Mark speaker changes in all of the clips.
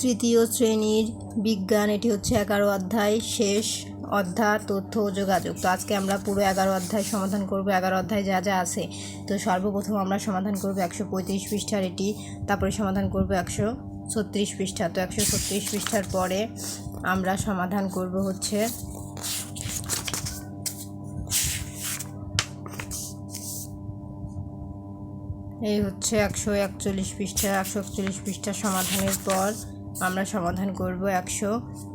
Speaker 1: তৃতীয় শ্রেণির বিজ্ঞান, এটি হচ্ছে এগারো অধ্যায়, শেষ অধ্যায়, তথ্য ও যোগাযোগ। তো আজকে আমরা পুরো এগারো অধ্যায় সমাধান করব। এগারো অধ্যায় যা যা আছে। তো সর্বপ্রথম আমরা সমাধান করব একশো পঁয়ত্রিশ পৃষ্ঠার এটি, তারপরে সমাধান করব একশো ছত্রিশ পৃষ্ঠা। তো একশো ছত্রিশ পৃষ্ঠার পরে আমরা সমাধান করব হচ্ছে এই হচ্ছে একশো একচল্লিশ পৃষ্ঠা, একশো একচল্লিশ পৃষ্ঠা সমাধানের পর আমরা সমাধান করব একশো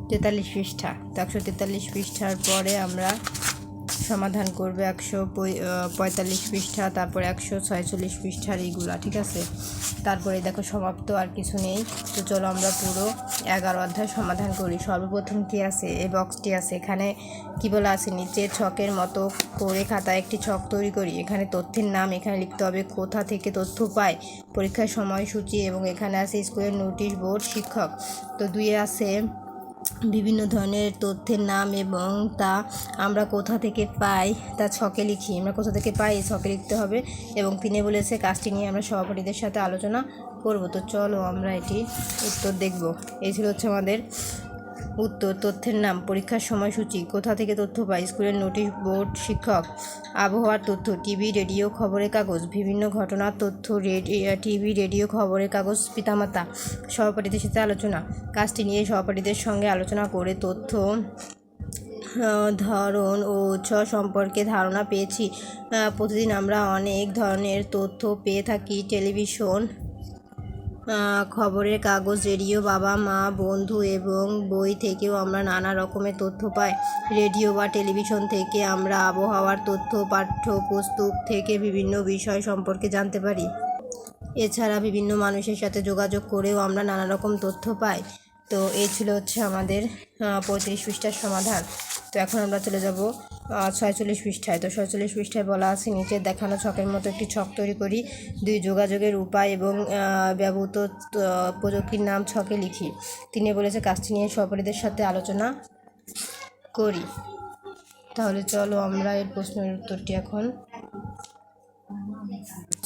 Speaker 1: তেতাল্লিশ পৃষ্ঠা। তো একশো তেতাল্লিশ পৃষ্ঠার পরে আমরা সমাধান করবে একশো পঁয়- পঁয়তাল্লিশ পৃষ্ঠা, তারপর একশো ছয়চল্লিশ পৃষ্ঠার এইগুলা, ঠিক আছে? তারপরে দেখো সমাপ্ত আর কিছু নেই। তো চলো আমরা পুরো এগারো অধ্যায় সমাধান করি। সর্বপ্রথম কি আছে? এই বক্সটি আছে। এখানে কি বলা আছে? নিচে ছকের মতো করে খাতা একটি ছক তৈরি করি। এখানে তথ্যের নাম, এখানে লিখতে হবে কোথা থেকে তথ্য পায়, পরীক্ষার সময়সূচি, এবং এখানে আছে স্কুলের নোটিশ বোর্ড শিক্ষক। তো দুইয়ে আছে বিভিন্ন ধরনের তথ্যের নাম এবং তা আমরা কোথা থেকে পাই, তা ছকে লিখি। আমরা কোথা থেকে পাই ছকে লিখতে হবে এবং তিনি বলেছে, কাজটি নিয়ে আমরা সভাপতিদের সাথে আলোচনা করব। তো চলো আমরা এটি উত্তর দেখব। এই ছিল হচ্ছে আমাদের উত্তর, তথ্যের নাম, পরীক্ষার সময়সূচি, কোথা থেকে তথ্য পাই স্কুলের নোটিশ বোর্ড, শিক্ষক, আবহাওয়ার তথ্য, টিভি, রেডিও, খবরের কাগজ, বিভিন্ন ঘটনার তথ্য টিভি, রেডিও, খবরের কাগজ, পিতামাতা, সহপাঠীদের সাথে আলোচনা, কাজটি নিয়ে সহপাঠীদের সঙ্গে আলোচনা করে তথ্য ধরন ও উৎস সম্পর্কে ধারণা পেয়েছি। প্রতিদিন আমরা অনেক ধরনের তথ্য পেয়ে থাকি, টেলিভিশন খবরের কাগজ, রেডিও, বাবা, মা, বন্ধু এবং বই থেকেও আমরা নানা রকমের তথ্য পাই। রেডিও বা টেলিভিশন থেকে আমরা আবহাওয়ার তথ্য পাঠ্য পাঠ্যপুস্তক থেকে বিভিন্ন বিষয় সম্পর্কে জানতে পারি। এছাড়া বিভিন্ন মানুষের সাথে যোগাযোগ করেও আমরা নানা রকম তথ্য পাই। তো এই ছিল হচ্ছে আমাদের পঁয়ত্রিশ পৃষ্ঠার সমাধান। তো এখন আমরা চলে যাব ছয়চল্লিশ পৃষ্ঠায়। তো ছয়চল্লিশ পৃষ্ঠায় বলা আছে, নিচে দেখানো ছকের মতো একটি ছক তৈরি করি, দুই যোগাযোগের উপায় এবং ব্যবহৃত প্রযুক্তির নাম ছকে লিখি। তিনি বলেছে, কাজটি নিয়ে সহপাঠীদের সাথে আলোচনা করি। তাহলে চলো আমরা এর প্রশ্নের উত্তরটি এখন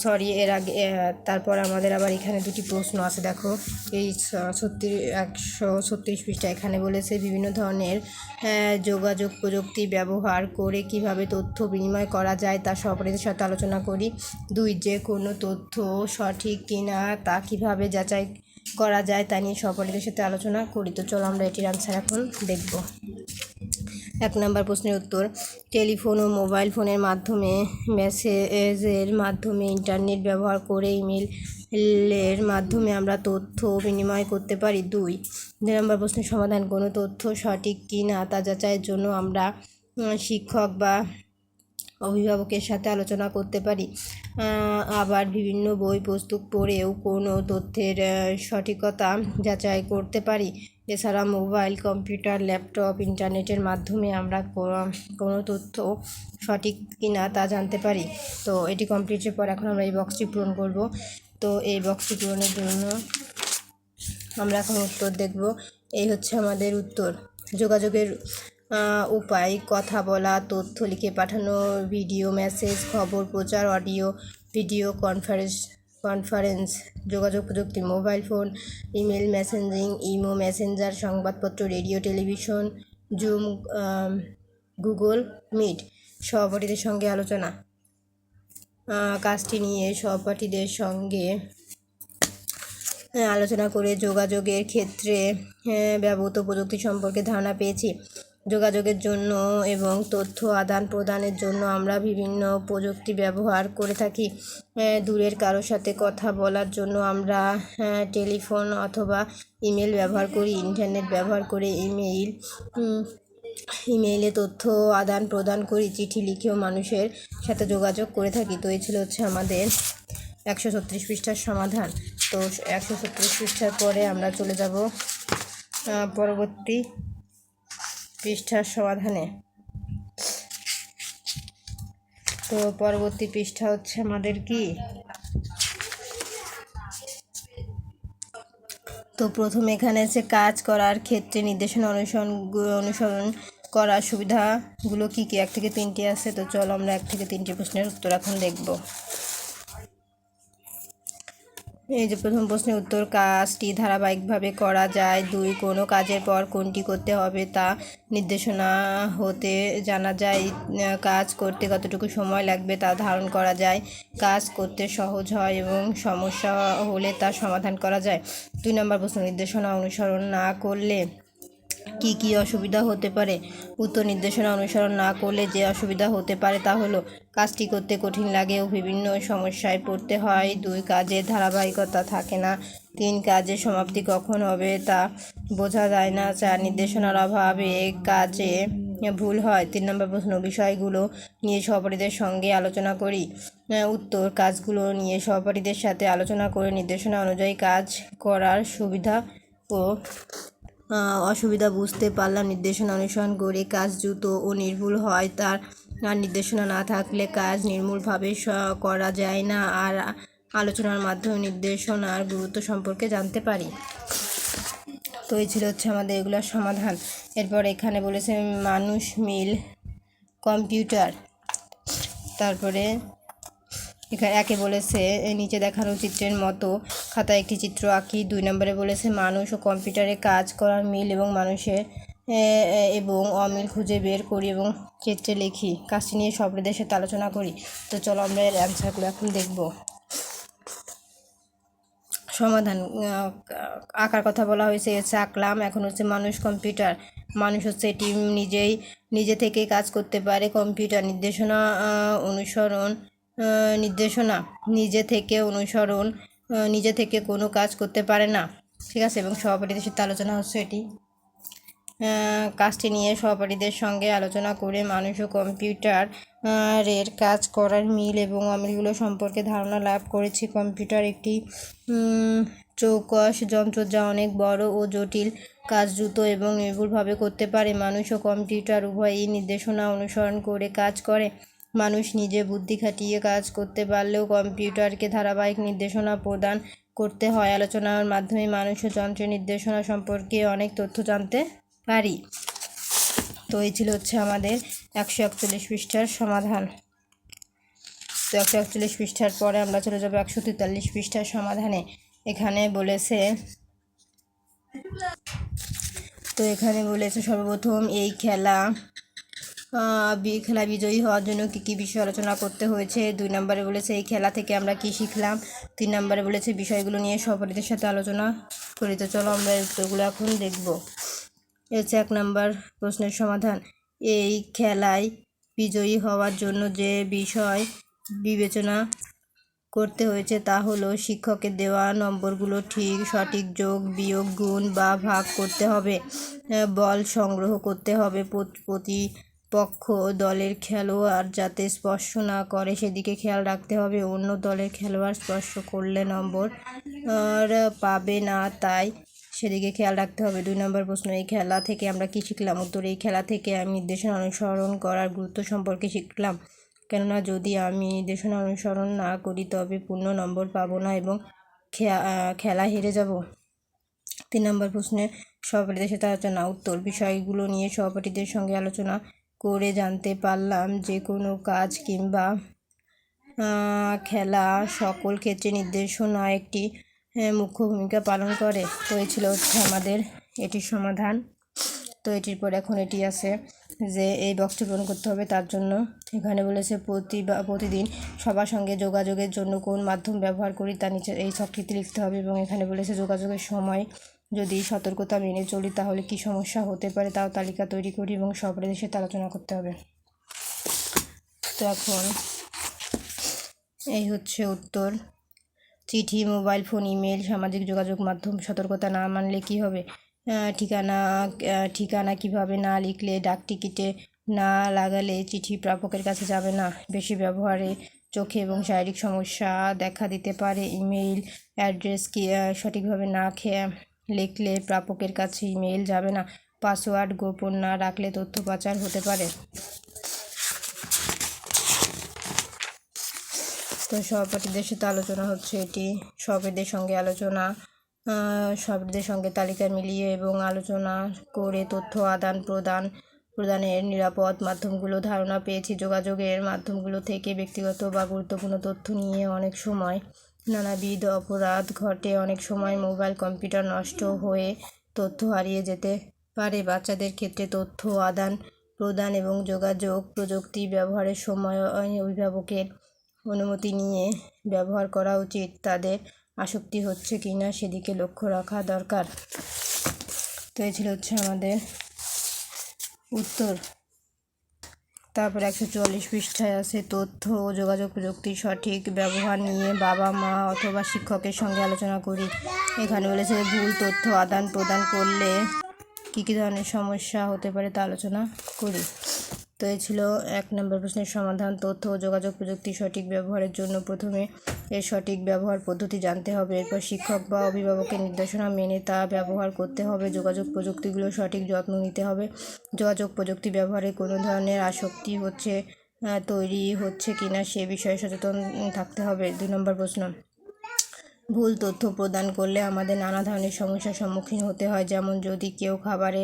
Speaker 1: সরি এর আগে তারপর আমাদের আবার এখানে দুটি প্রশ্ন আছে, দেখো। এই সত্তর একশো ছত্রিশ পৃষ্ঠা এখানে বলেছে, বিভিন্ন ধরনের যোগাযোগ প্রযুক্তি ব্যবহার করে কীভাবে তথ্য বিনিময় করা যায় তা সহপাঠীদের সাথে আলোচনা করি। দুই, যে কোনো তথ্য সঠিক কিনা তা কীভাবে যাচাই করা যায় তা নিয়ে সহপাঠীদের সাথে আলোচনা করি। তো চলো আমরা এটির আনসার এখন দেখব। এক নম্বর প্রশ্নের উত্তর, টেলিফোন ও মোবাইল ফোনের মাধ্যমে, মেসেজের মাধ্যমে, ইন্টারনেট ব্যবহার করে ইমেলের মাধ্যমে আমরা তথ্য বিনিময় করতে পারি। দুই দুই নম্বর প্রশ্নের সমাধান, কোনো তথ্য সঠিক কি না তা যাচাইয়ের জন্য আমরা শিক্ষক বা অভিভাবকের সাথে আলোচনা করতে পারি। আবার বিভিন্ন বই, পুস্তক পড়েও কোনো তথ্যের সঠিকতা যাচাই করতে পারি। এছাড়া মোবাইল, কম্পিউটার, ল্যাপটপ, ইন্টারনেটের মাধ্যমে আমরা কোনো তথ্য সঠিক কিনা তা জানতে পারি। তো এটি কমপ্লিটের পর এখন আমরা এই বক্সটি পূরণ করব। তো এই বক্সটি পূরণের জন্য আমরা এখন উত্তর দেখব। এই হচ্ছে আমাদের উত্তর। যোগাযোগের উপায়, কথা বলা, তথ্য লিখে পাঠানো ভিডিও মেসেজ খবর, প্রচার অডিও ভিডিও কনফারেন্স কনফারেন্স, যোগাযোগ প্রযুক্তি, mobile phone, email messaging, imo messenger, সংবাদপত্র, radio, television, zoom Google, meet সহপাঠীদের সঙ্গে আলোচনা। কাজটি নিয়ে সহপাঠীদের সঙ্গে আলোচনা করে যোগাযোগের ক্ষেত্রে ব্যবহৃত প্রযুক্তি সম্পর্কে ধারণা পেয়েছি। যোগাযোগের জন্য এবং তথ্য আদান প্রদানের জন্য আমরা বিভিন্ন প্রযুক্তি ব্যবহার করে থাকি। দূরের কারোর সাথে কথা বলার জন্য আমরা টেলিফোন অথবা ইমেল ব্যবহার করি, ইন্টারনেট ব্যবহার করে ইমেইল ইমেইলে তথ্য আদান প্রদান করি, চিঠি লিখেও মানুষের সাথে যোগাযোগ করে থাকি। তো এই ছিল হচ্ছে আমাদের একশো ছত্রিশ পৃষ্ঠার সমাধান। তো একশো ছত্রিশ পৃষ্ঠার পরে আমরা চলে যাব পরবর্তী পৃষ্ঠার সমাধানে। তো পরবর্তী পৃষ্ঠা হচ্ছে আমাদের কি? তো প্রথম এখানে আছে, কাজ করার ক্ষেত্রে নির্দেশনা অনুসরণ অনুসরণ করার সুবিধাগুলো কি কি? এক থেকে তিনটি আছে, তো চলো আমরা এক থেকে তিনটি প্রশ্নের উত্তর এখন দেখব। এই যে প্রথম প্রশ্নের উত্তর, কাজটি ধারাবাহিকভাবে করা যায়। দুই, কোনো কাজের পর কোনটি করতে হবে তা নির্দেশনা হতে জানা যায়। কাজ করতে কতটুকু সময় লাগবে তা ধারণ করা যায়। কাজ করতে সহজ হয় এবং সমস্যা হলে তা সমাধান করা যায়। দুই নম্বর প্রশ্ন, নির্দেশনা অনুসরণ না করলে কি কি অসুবিধা হতে পারে? উত্তর নির্দেশনা অনুসরণ না করলে যে অসুবিধা হতে পারে তা হলো, কাজটি করতে কঠিন লাগে ও বিভিন্ন সমস্যায় পড়তে হয়। দুই কাজে ধারাবাহিকতা থাকে না। তিন কাজের সমাপ্তি কখন হবে তা বোঝা যায় না। চার নির্দেশনার অভাবে কাজে ভুল হয়। তিন নম্বর প্রশ্ন, বিষয়গুলো নিয়ে সহপাঠীদের সঙ্গে আলোচনা করি। উত্তর, কাজগুলো নিয়ে সহপাঠীদের সাথে আলোচনা করে নির্দেশনা অনুযায়ী কাজ করার সুবিধা ও অসুবিধা বুঝতে পারলাম। নির্দেশনা অনুসরণ করে কাজ দ্রুত ও নির্ভুল হয়। তার আর নির্দেশনা না থাকলে কাজ নির্মূলভাবে করা যায় না। আর আলোচনার মাধ্যমে নির্দেশনার গুরুত্ব সম্পর্কে জানতে পারি। তো এই ছিল হচ্ছে আমাদের এগুলোর সমাধান। এরপর এখানে বলেছে মানুষ মিল কম্পিউটার। তারপরে এখানে একে বলেছে নিচে দেখানো চিত্রের মতো খাতায় একটি চিত্র আঁকি। দুই নম্বরে বলেছে, মানুষ ও কম্পিউটারে কাজ করার মিল এবং মানুষের এবং অমিল খুঁজে বের করি এবং চিত্রে লিখি। কাজটি নিয়ে সবদের সাথে আলোচনা করি। তো চলো আমরা এর অ্যান্সারগুলো এখন দেখব। সমাধান আঁকার কথা বলা হয়েছে হচ্ছে আঁকলাম, এখন হচ্ছে মানুষ, কম্পিউটার। মানুষ হচ্ছে এটি নিজেই, নিজে থেকেই কাজ করতে পারে কম্পিউটার নির্দেশনা অনুসরণ নির্দেশনা নিজে থেকে অনুসরণ নিজে থেকে কোনো কাজ করতে পারে না। ঠিক আছে? এবং সহপাঠীদের সাথে আলোচনা হচ্ছে এটি। কাজটি নিয়ে সহপাঠীদের সঙ্গে আলোচনা করে মানুষ ও কম্পিউটার আহ, এর কাজ করার মিল এবং অমিলগুলো সম্পর্কে ধারণা লাভ করেছি। কম্পিউটার একটি চৌকস যন্ত্র যা অনেক বড় ও জটিল কাজ দ্রুত এবং নির্ভুলভাবে করতে পারে। মানুষ ও কম্পিউটার উভয়ই নির্দেশনা অনুসরণ করে কাজ করে। মানুষ নিজে বুদ্ধি খাটিয়ে কাজ করতে পারলেও কম্পিউটারকে ধারাবাহিক নির্দেশনা প্রদান করতে হয়। আলোচনার মাধ্যমে মানুষ ও যন্ত্রের নির্দেশনা সম্পর্কে অনেক তথ্য জানতে পারি। তো এই ছিল হচ্ছে আমাদের একশো একচল্লিশ পৃষ্ঠার সমাধান। তো একশো একচল্লিশ পৃষ্ঠার পরে আমরা চলে যাব একশো তেতাল্লিশ পৃষ্ঠার সমাধানে। এখানে বলেছে, তো এখানে বলেছে সর্বপ্রথম এই খেলা খেলা বিজয়ী হওয়ার জন্য কী কী বিষয় আলোচনা করতে হয়েছে? দুই নম্বরে বলেছে, এই খেলা থেকে আমরা কি শিখলাম? তিন নম্বরে বলেছে, বিষয়গুলো নিয়ে সহপাঠীদের সাথে আলোচনা করি। তো চলো আমরা উত্তরগুলো এখন দেখব। এ হচ্ছে এক নম্বর প্রশ্নের সমাধান। এই খেলায় বিজয়ী হওয়ার জন্য যে বিষয় বিবেচনা করতে হয়েছে তা হলো, শিক্ষকের দেওয়া নম্বরগুলো ঠিক, সঠিক যোগ, বিয়োগ, গুণ বা ভাগ করতে হবে। বল সংগ্রহ করতে হবে প্রত- প্রতিপক্ষ দলের খেলোয়াড় যাতে স্পর্শ না করে, সেদিকে খেয়াল রাখতে হবে। অন্য দলের খেলোয়াড় স্পর্শ করলে নম্বর পাবে না, তাই সেদিকে খেয়াল রাখতে হবে। দুই নম্বর প্রশ্ন, এই খেলা থেকে আমরা কি শিখলাম? উত্তর, এই খেলা থেকে আমি নির্দেশনা অনুসরণ করার গুরুত্ব সম্পর্কে শিখলাম। কেননা যদি আমি নির্দেশনা অনুসরণ না করি, তবে পূর্ণ নম্বর পাবো না এবং খেলা হেরে যাব। তিন নম্বর প্রশ্নে সহপাঠীদের সাথে আলোচনা, উত্তর বিষয়গুলো নিয়ে সহপাঠীদের সঙ্গে আলোচনা করে জানতে পারলাম যে কোনো কাজ কিংবা খেলা সকল ক্ষেত্রে নির্দেশনা একটি মুখ্য ভূমিকা পালন করে। তো ছিল হচ্ছে আমাদের এটির সমাধান। তো এটির পর এখন এটি আছে যে এই বক্সটি পূরণ করতে হবে। তার জন্য এখানে বলেছে প্রতি প্রতিদিন সবার সঙ্গে যোগাযোগের জন্য কোন মাধ্যম ব্যবহার করি তা নিচে এই ছকটিতে লিখতে হবে এবং এখানে বলেছে যোগাযোগের সময় যদি সতর্কতা মেনে চলি তাহলে কি সমস্যা হতে পারে তাও তালিকা তৈরি করি এবং সবাই সাথে আলোচনা করতে হবে। তো এখন এই হচ্ছে উত্তর। চিঠি, মোবাইল ফোন, ইমেল, সামাজিক যোগাযোগ মাধ্যম, সতর্কতা না মানলে কি হবে? ঠিকানা ঠিকানা কীভাবে না লিখলে, ডাক টিকিটে না লাগালে চিঠি প্রাপকের কাছে যাবে না? বেশি ব্যবহারে চোখে এবং শারীরিক সমস্যা দেখা দিতে পারে। ইমেইল অ্যাড্রেস কি সঠিকভাবে না খেয়ে লিখলে প্রাপকের কাছে ইমেইল যাবে না। পাসওয়ার্ড গোপন না রাখলে তথ্য পাচার হতে পারে। তো সহপাঠীদের সাথে আলোচনা হচ্ছে এটি। সহপাঠীদের সঙ্গে আলোচনা সহপাঠীদের সঙ্গে তালিকা মিলিয়ে এবং আলোচনা করে তথ্য আদান প্রদান, প্রদানের নিরাপদ মাধ্যমগুলো ধারণা পেয়েছি। যোগাযোগের মাধ্যমগুলো থেকে ব্যক্তিগত বা গুরুত্বপূর্ণ তথ্য নিয়ে অনেক সময় নানাবিধ অপরাধ ঘটে। অনেক সময় মোবাইল, কম্পিউটার নষ্ট হয়ে তথ্য হারিয়ে যেতে পারে। বাচ্চাদের ক্ষেত্রে তথ্য আদান প্রদান এবং যোগাযোগ প্রযুক্তি ব্যবহারের সময় অভিভাবকের অনুমতি নিয়ে ব্যবহার করা উচিত। তাদের আসক্তি হচ্ছে কি না সেদিকে লক্ষ্য রাখা দরকার। তো এই ছিল হচ্ছে আমাদের উত্তর। তারপর একশো চুয়াল্লিশ পৃষ্ঠায় আছে তথ্য ও যোগাযোগ প্রযুক্তির সঠিক ব্যবহার নিয়ে বাবা মা অথবা শিক্ষকের সঙ্গে আলোচনা করি। এখানে বলেছে ভুল তথ্য আদান প্রদান করলে কী কী ধরনের সমস্যা হতে পারে তা আলোচনা করি। তো এই ছিল এক নম্বর প্রশ্নের সমাধান। তথ্য ও যোগাযোগ প্রযুক্তি সঠিক ব্যবহারের জন্য প্রথমে এর সঠিক ব্যবহার পদ্ধতি জানতে হবে। এরপর শিক্ষক বা অভিভাবকের নির্দেশনা মেনে তা ব্যবহার করতে হবে। যোগাযোগ প্রযুক্তিগুলো সঠিক যত্ন নিতে হবে। যোগাযোগ প্রযুক্তি ব্যবহারে কোনো ধরনের আসক্তি হচ্ছে তৈরি হচ্ছে কিনা সে বিষয়ে সচেতন থাকতে হবে। দুই নম্বর প্রশ্ন। ভুল তথ্য প্রদান করলে আমাদের নানা ধরনের সমস্যার সম্মুখীন হতে হয়। যেমন যদি কেউ খাবারে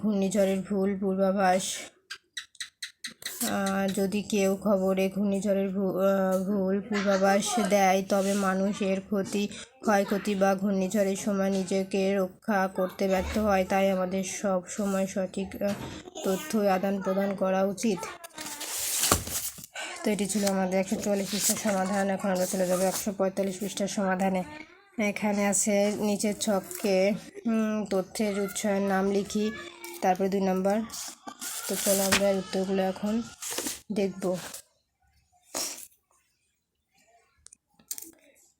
Speaker 1: ঘূর্ণিঝড়ের ভুল পূর্বাভাস যদি কেউ খবরে ঘূর্ণিঝড়ের ভুল পূর্বাভাস দেয়, তবে মানুষ এর ক্ষতি, ক্ষয়ক্ষতি বা ঘূর্ণিঝড়ের সময় নিজেকে রক্ষা করতে ব্যর্থ হয়, তাই আমাদের সব সময় সঠিক তথ্য আদান প্রদান করা উচিত। তো এটি ছিল আমাদের একশো চুয়াল্লিশ পৃষ্ঠার সমাধান। এখন আমরা চলে যাব একশো পঁয়তাল্লিশ পৃষ্ঠার সমাধানে। এখানে আছে নিচের ছককে তথ্যের উৎসের নাম লিখি। তারপরে দুই নম্বর। তো চলো আমরা উত্তরগুলো এখন দেখব।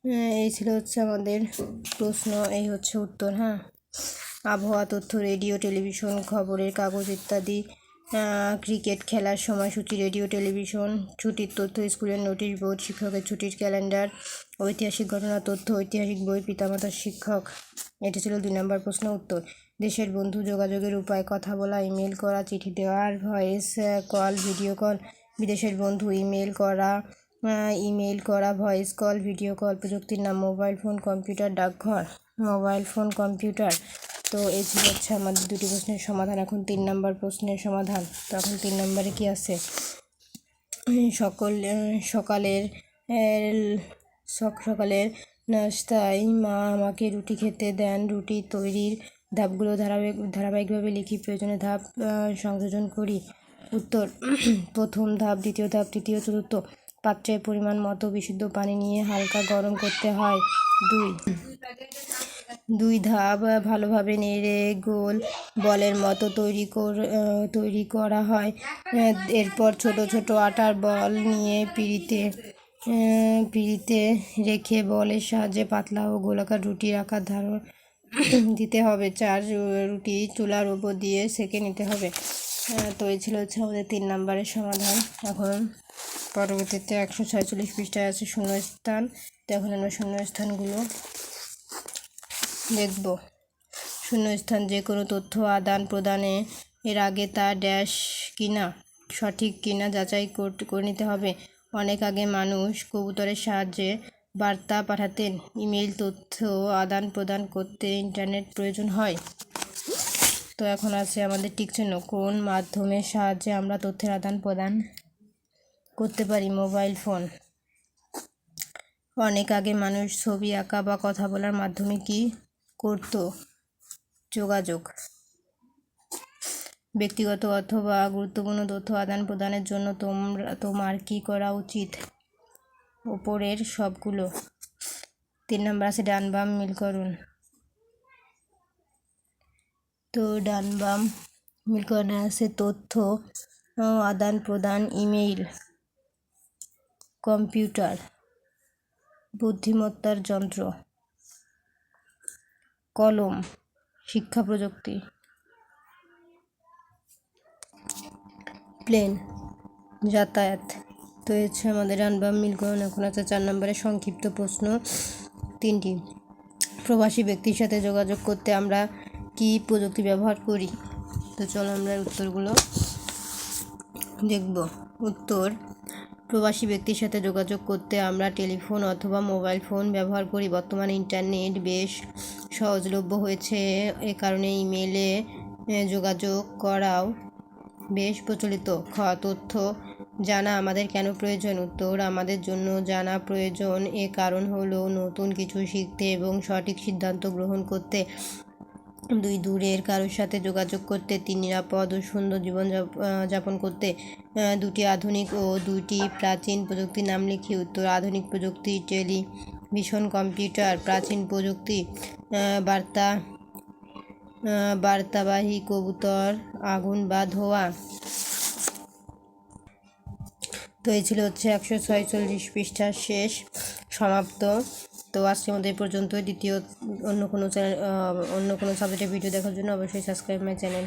Speaker 1: হ্যাঁ, এই ছিল হচ্ছে আমাদের প্রশ্ন এই হচ্ছে উত্তর হ্যাঁ? আবহাওয়া তথ্য রেডিও টেলিভিশন খবরের কাগজ ইত্যাদি ক্রিকেট খেলার সময়সূচি রেডিও টেলিভিশন ছুটির তথ্য স্কুলের নোটিশ বোর্ড শিক্ষকের ছুটির ক্যালেন্ডার ঐতিহাসিক ঘটনা তথ্য ঐতিহাসিক বই পিতামাতার শিক্ষক। এটি ছিল দুই নম্বর প্রশ্ন উত্তর। দেশের বন্ধু যোগাযোগের উপায়, কথা বলা ইমেল করা, চিঠি দেওয়ার, ভয়েস কল, ভিডিও কল, বিদেশের বন্ধু ইমেল করা ইমেল করা, ভয়েস কল, ভিডিও কল, প্রযুক্তির নাম, মোবাইল ফোন, কম্পিউটার, ডাকঘর, মোবাইল ফোন, কম্পিউটার। তো এই ছিল হচ্ছে আমাদের দুটি প্রশ্নের সমাধান। এখন তিন নম্বর প্রশ্নের সমাধান। তো এখন তিন নম্বরে কি আছে? সকল, সকালের সক- সকালের নাস্তায় মা আমাকে রুটি খেতে দেন। রুটি তৈরির ধাপগুলো ধারাবাহিক, ধারাবাহিকভাবে লিখি, প্রয়োজনে ধাপ সংযোজন করি। উত্তর, প্রথম ধাপ, দ্বিতীয় ধাপ, তৃতীয়, চতুর্থ। পাত্রের পরিমাণ মতো বিশুদ্ধ পানি নিয়ে হালকা গরম করতে হয়। দুই দুই ধাপ ভালোভাবে নেড়ে গোল বলের মতো তৈরি কর তৈরি করা হয়। এরপর ছোট ছোট আটার বল নিয়ে পিঁড়িতে পিঁড়িতে রেখে বলের সাহায্যে পাতলা ও গোলাকার রুটির আকার ধারণ দিতে হবে। চার রুটি চুলার উপর দিয়ে সেঁকে নিতে হবে। তো এই ছিল হচ্ছে আমাদের তিন নম্বরের সমাধান। এখন পরবর্তীতে একশো ছয়চল্লিশ পৃষ্ঠায় আছে শূন্যস্থান। তো এখন আমরা শূন্যস্থানগুলো দেখব। শূন্যস্থান যে কোনো তথ্য আদান প্রদানে এর আগে তা ড্যাশ কিনা, সঠিক কিনা যাচাই কর- নিতে হবে। অনেক আগে মানুষ কবুতরের সাহায্যে বার্তা পাঠাতেন। ইমেল তথ্য আদান প্রদান করতে ইন্টারনেট প্রয়োজন হয়। তো এখন আছে আমাদের চিহ্ন। কোন মাধ্যমের সাহায্যে আমরা তথ্যের আদান প্রদান করতে পারি? Mobile phone. অনেক আগে মানুষ ছবি আঁকা বা কথা বলার মাধ্যমে কি করত? যোগাযোগ। ব্যক্তিগত অথবা গুরুত্বপূর্ণ তথ্য আদান প্রদানের জন্য তোমরা, তোমার কি করা উচিত? ওপরের সবগুলো। তিন নম্বর আছে ডান বাম, মিল করুন। তো ডান বাম, মিল করুন আছে তথ্য আদান প্রদান, ইমেইল, কম্পিউটার, বুদ্ধিমত্তার যন্ত্র, কলম, শিক্ষা প্রযুক্তি, প্লেন, যাতায়াত। তো হচ্ছে আমাদের আনবাম মিলকরণ এখন আছে চার নম্বরের সংক্ষিপ্ত প্রশ্ন তিনটি। প্রবাসী ব্যক্তির সাথে যোগাযোগ করতে আমরা কি প্রযুক্তি ব্যবহার করি? তো চলো আমরা উত্তরগুলো দেখব। উত্তর, প্রবাসী ব্যক্তির সাথে যোগাযোগ করতে আমরা টেলিফোন অথবা মোবাইল ফোন ব্যবহার করি। বর্তমানে ইন্টারনেট বেশ সহজলভ্য হয়েছে, এ কারণে ইমেলে যোগাযোগ করাও বেশ প্রচলিত। খ, তথ্য জানা আমাদের কেন প্রয়োজন? উত্তর, আমাদের জন্য জানা প্রয়োজন। এ কারণ হলো নতুন কিছু শিখতে এবং সঠিক সিদ্ধান্ত গ্রহণ করতে। দুই, দূরের কারোর সাথে যোগাযোগ করতে, তিন, নিরাপদ ও সুন্দর জীবন যাপন করতে। দুটি আধুনিক ও দুটি প্রাচীন প্রযুক্তির নাম লিখি। উত্তর, আধুনিক প্রযুক্তি, টেলিভিশন, কম্পিউটার। প্রাচীন প্রযুক্তি বার্তা বার্তাবাহী কবুতর, আগুন বা ধোয়া। এই ছিল হচ্ছে একশো ছয়চল্লিশ পৃষ্ঠার শেষ, সমাপ্ত। তো আজকে আমাদের পর্যন্ত দ্বিতীয় অন্য কোনো চ্যানেল অন্য কোনো সাবজেক্টের ভিডিও দেখার জন্য অবশ্যই সাবস্ক্রাইব মাই চ্যানেল